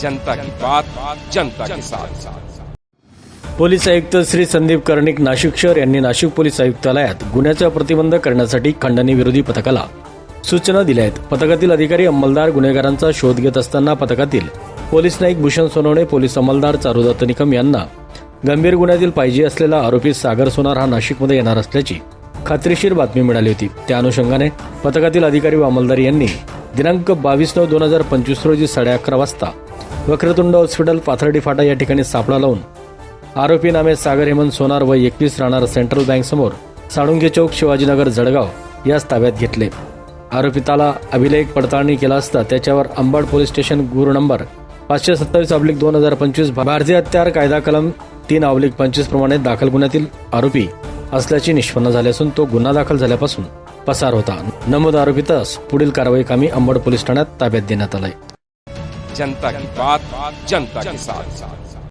जनता की बात जनता के साथ। पोलीस आयुक्त श्री संदीप कर्णिक नाशिक शहर यांनी नाशिक पोलीस आयुक्तालयात गुन्ह्याचा प्रतिबंध करण्यासाठी खंडणी विरोधी पथकाला सूचना दिल्या आहेत. पथकातील अधिकारी अंमलदार गुन्हेगारांचा शोध घेत असताना पथकातील पोलीस नाईक भूषण सोनवणे पोलीस अंमलदार चारुदत्त निकम यांना गंभीर गुन्ह्यातील पाहिजे असलेला आरोपी सागर सोनार हा नाशिकमध्ये येणार असल्याची खात्रीशीर बातमी मिळाली होती. त्या अनुषंगाने पथकातील अधिकारी व अंमलदार यांनी दिनांक बावीस नऊ दोन हजार पंचवीस रोजी साडे अकरा वाजता वक्रतुंड हॉस्पिटल पाथर्डी फाटा या ठिकाणी सापळा लावून आरोपी नामे सागर हेमंत सोनार व एकवीस राहणार सेंट्रल बँक समोर साळुंगे चौक शिवाजीनगर जळगाव याच ताब्यात घेतले. आरोपिताला अभिलेख पडताळणी केला असता त्याच्यावर अंबड पोलीस स्टेशन गुरु नंबर पाचशे सत्तावीस अब्लिक दोन हजार पंचवीस भारतीय हत्यार कायदा कलम तीन अब्लिक पंचवीस प्रमाणे दाखल गुन्ह्यातील आरोपी असल्याचे निष्पन्न झाले असून तो गुन्हा दाखल झाल्यापासून पसार होता. नमूद आरोपितास पुढील कारवाई कामी अंबड पोलीस ठाण्यात ताब्यात देण्यात आलाय. जनता की बात जनता के साथ।